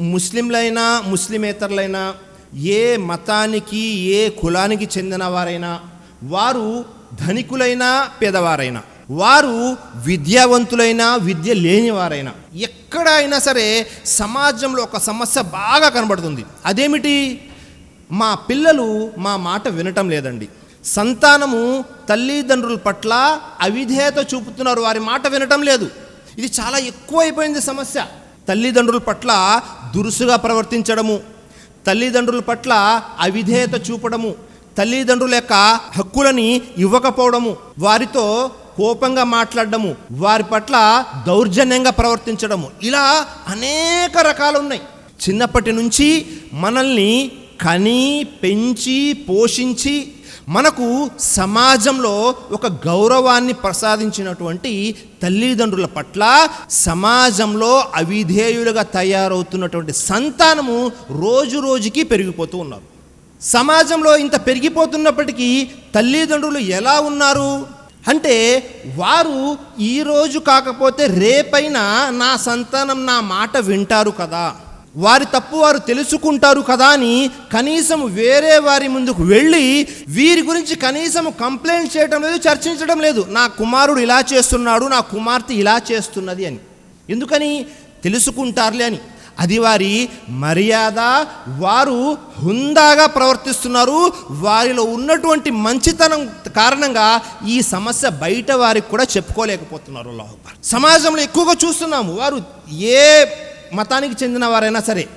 ముస్లింలైనా ముస్లిమేతరులైనా ఏ మతానికి ఏ కులానికి చెందిన వారైనా వారు ధనికులైనా పేదవారైనా వారు విద్యావంతులైనా విద్య లేనివారైనా ఎక్కడైనా ఎక్కడ అయినా సరే సమాజంలో ఒక సమస్య బాగా కనబడుతుంది. అదేమిటి? మా పిల్లలు మా మాట వినటం లేదండి. సంతానము తల్లిదండ్రుల పట్ల అవిధేయత చూపుతున్నారు. వారి మాట వినటం లేదు. ఇది చాలా ఎక్కువైపోయింది సమస్య. తల్లిదండ్రుల పట్ల దురుసుగా ప్రవర్తించడము తల్లిదండ్రుల పట్ల అవిధేయత చూపడము తల్లిదండ్రుల యొక్క హక్కులని ఇవ్వకపోవడము వారితో కోపంగా మాట్లాడడము వారి పట్ల దౌర్జన్యంగా ప్రవర్తించడము. ఇలా అనేక రకాలు ఉన్నాయి. చిన్నప్పటి నుంచి మనల్ని కని పెంచి పోషించి మనకు సమాజంలో ఒక గౌరవాన్ని ప్రసాదించినటువంటి తల్లిదండ్రుల పట్ల సమాజంలో అవిధేయులుగా తయారవుతున్నటువంటి సంతానము రోజు రోజుకి పెరిగిపోతూ ఉన్నారు. సమాజంలో ఇంత పెరిగిపోతున్నప్పటికీ తల్లిదండ్రులు ఎలా ఉన్నారు? అంటే వారు ఈరోజు కాకపోతే రేపైనా నా సంతానం నా మాట వింటారు కదా. వారి తప్పు వారు తెలుసుకుంటారు కదా అని కనీసం వేరే వారి ముందుకు వెళ్ళి వీరి గురించి కనీసం కంప్లైంట్ చేయడం లేదు చర్చించడం లేదు. నా కుమారుడు ఇలా చేస్తున్నాడు నా కుమార్తె ఇలా చేస్తున్నది అని. ఎందుకని? తెలుసుకుంటారులే అని. అది వారి మర్యాద. వారు హుందాగా ప్రవర్తిస్తున్నారు. వారిలో ఉన్నటువంటి మంచితనం కారణంగా ఈ సమస్య బయట వారికి కూడా చెప్పుకోలేకపోతున్నారు అల్లాహ్ సమాజంలో ఎక్కువగా చూస్తున్నాము. వారు ఏ మతానికి చెందిన వారైనా సరే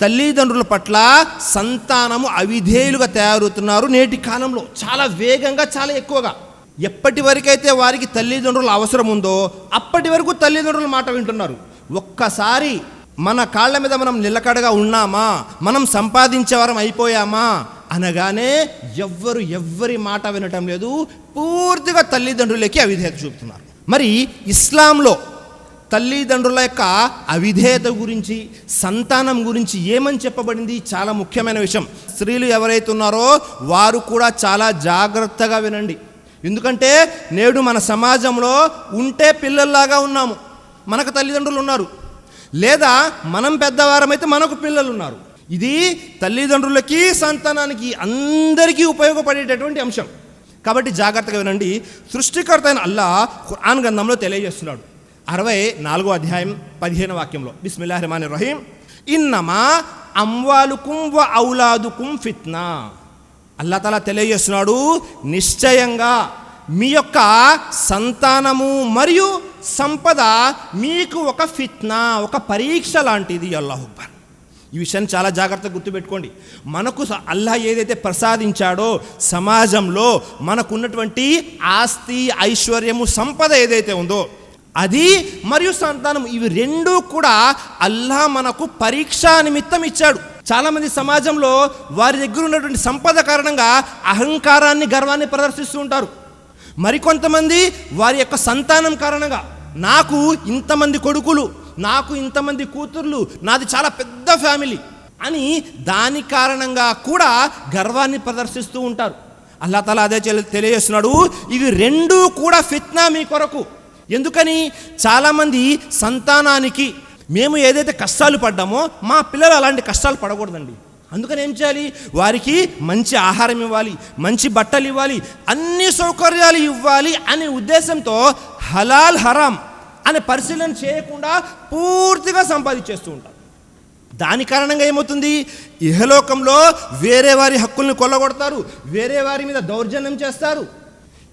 తల్లిదండ్రుల పట్ల సంతానము అవిధేయులుగా తయారవుతున్నారు నేటి కాలంలో. చాలా వేగంగా చాలా ఎక్కువగా. ఎప్పటి వరకైతే వారికి తల్లిదండ్రుల అవసరం ఉందో అప్పటి వరకు తల్లిదండ్రుల మాట వింటున్నారు. ఒక్కసారి మన కాళ్ళ మీద మనం నిలకడగా ఉన్నామా? మనం సంపాదించేవారం అయిపోయామా? అనగానే ఎవ్వరు ఎవ్వరి మాట వినటం లేదు. పూర్తిగా తల్లిదండ్రులకి అవిధేయత చూపుతున్నారు. మరి ఇస్లాంలో తల్లిదండ్రుల యొక్క అవిధేయత గురించి సంతానం గురించి ఏమని చెప్పబడింది? చాలా ముఖ్యమైన విషయం. స్త్రీలు ఎవరైతే ఉన్నారో వారు కూడా చాలా జాగ్రత్తగా వినండి. ఎందుకంటే నేడు మన సమాజంలో ఉంటే పిల్లల్లాగా ఉన్నాము. మనకు తల్లిదండ్రులు ఉన్నారు. లేదా మనం పెద్దవారమైతే మనకు పిల్లలు ఉన్నారు ఇది తల్లిదండ్రులకి సంతానానికి అందరికీ ఉపయోగపడేటటువంటి అంశం. కాబట్టి జాగ్రత్తగా వినండి. సృష్టికర్త అయిన అల్లా ఖురాన్ గ్రంథంలో తెలియజేస్తున్నాడు. అరవై నాలుగో అధ్యాయం పదిహేను వాక్యంలో. బిస్మిల్లా రహమాన్ రహీం ఇన్నమా అంవాలుకుం వ ఔలాదుకుం ఫిత్నా. అల్లా తలా తెలియజేస్తున్నాడు నిశ్చయంగా మీ యొక్క సంతానము మరియు సంపద మీకు ఒక ఫిత్నా ఒక పరీక్ష లాంటిది అల్లాహుబ్బర్ ఈ విషయాన్ని చాలా జాగ్రత్తగా గుర్తుపెట్టుకోండి. మనకు స- అల్లా ఏదైతే ప్రసాదించాడో సమాజంలో మనకున్నటువంటి ఆస్తి ఐశ్వర్యము సంపద ఏదైతే ఉందో అది మరియు సంతానం ఇవి రెండూ కూడా అల్లా మనకు పరీక్షా నిమిత్తం ఇచ్చాడు. చాలామంది సమాజంలో వారి దగ్గర ఉన్నటువంటి సంపద కారణంగా అహంకారాన్ని గర్వాన్ని ప్రదర్శిస్తూ ఉంటారు. మరికొంతమంది వారి యొక్క సంతానం కారణంగా నాకు ఇంతమంది కొడుకులు నాకు ఇంతమంది కూతుర్లు నాది చాలా పెద్ద ఫ్యామిలీ అని దాని కారణంగా కూడా గర్వాన్ని ప్రదర్శిస్తూ ఉంటారు. అల్లా తలా అదే తెలియజేస్తున్నాడు ఇవి రెండూ కూడా ఫిత్నా మీ కొరకు. ఎందుకని చాలామంది సంతానానికి మేము ఏదైతే కష్టాలు పడ్డామో మా పిల్లలు అలాంటి కష్టాలు పడకూడదండి. అందుకని ఏం చేయాలి? వారికి మంచి ఆహారం ఇవ్వాలి మంచి బట్టలు ఇవ్వాలి అన్ని సౌకర్యాలు ఇవ్వాలి అనే ఉద్దేశంతో హలాల్ హరాం అనే పరిశీలన చేయకుండా పూర్తిగా సంపాదించేస్తూ ఉంటారు. దాని కారణంగా ఏమవుతుంది? ఇహలోకంలో వేరే వారి హక్కుల్ని కొల్లగొడతారు వేరే వారి మీద దౌర్జన్యం చేస్తారు.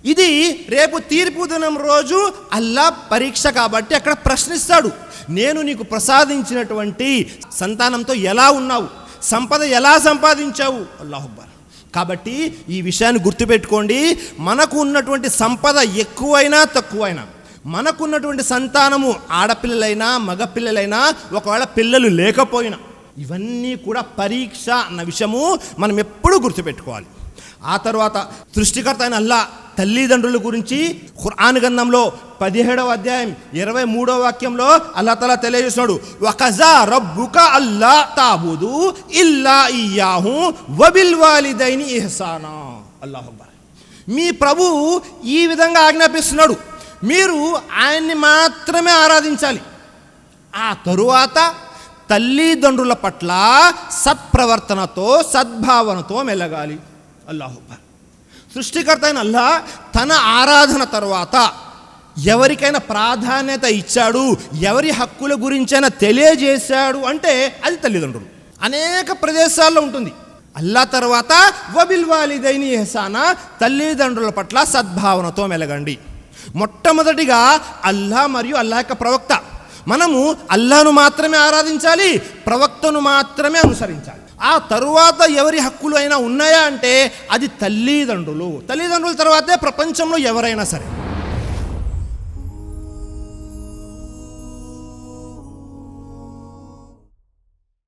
ఇది రేపు తీర్పు దినం రోజు అల్లా పరీక్ష కాబట్టి అక్కడ ప్రశ్నిస్తాడు. నేను నీకు ప్రసాదించినటువంటి సంతానంతో ఎలా ఉన్నావు? సంపద ఎలా సంపాదించావు? అల్లాహుబ్బర్ కాబట్టి ఈ విషయాన్ని గుర్తుపెట్టుకోండి. మనకు ఉన్నటువంటి సంపద ఎక్కువైనా తక్కువైనా మనకున్నటువంటి సంతానము ఆడపిల్లలైనా మగపిల్లలైనా ఒకవేళ పిల్లలు లేకపోయినా ఇవన్నీ కూడా పరీక్ష అన్న విషయము మనం ఎప్పుడూ గుర్తుపెట్టుకోవాలి. ఆ తర్వాత సృష్టికర్త అయిన అల్లా తల్లిదండ్రుల గురించి ఖురాన్ గ్రంథంలో పదిహేడవ అధ్యాయం ఇరవై మూడవ వాక్యంలో అల్లా తలా తెలియజేస్తున్నాడు. వకజా రబ్బుక అల్లా తాబుదు ఇల్లా ఇయాహు వబిల్ వాలిదైని ఇహసానా. అల్లాహ్ మీ ప్రభువు ఈ విధంగా ఆజ్ఞాపిస్తున్నాడు. మీరు ఆయన్ని మాత్రమే ఆరాధించాలి. ఆ తరువాత తల్లిదండ్రుల పట్ల సత్ప్రవర్తనతో సద్భావనతో మెలగాలి. అల్లాహుబ్బర్ సృష్టికర్త అయిన అల్లా తన ఆరాధన తర్వాత ఎవరికైనా ప్రాధాన్యత ఇచ్చాడు ఎవరి హక్కుల గురించైనా తెలియజేశాడు అంటే అది తల్లిదండ్రులు. అనేక ప్రదేశాల్లో ఉంటుంది. అల్లా తర్వాత వబిల్ వాలిదైని ఎహసానా తల్లిదండ్రుల పట్ల సద్భావనతో మెలగండి. మొట్టమొదటిగా అల్లా మరియు అల్లా యొక్క ప్రవక్త. మనము అల్లాను మాత్రమే ఆరాధించాలి ప్రవక్తను మాత్రమే అనుసరించాలి. ఆ తరువాత ఎవరి హక్కులు అయినా ఉన్నాయా అంటే అది తల్లిదండ్రులు. తల్లిదండ్రుల తర్వాతే ప్రపంచంలో ఎవరైనా సరే.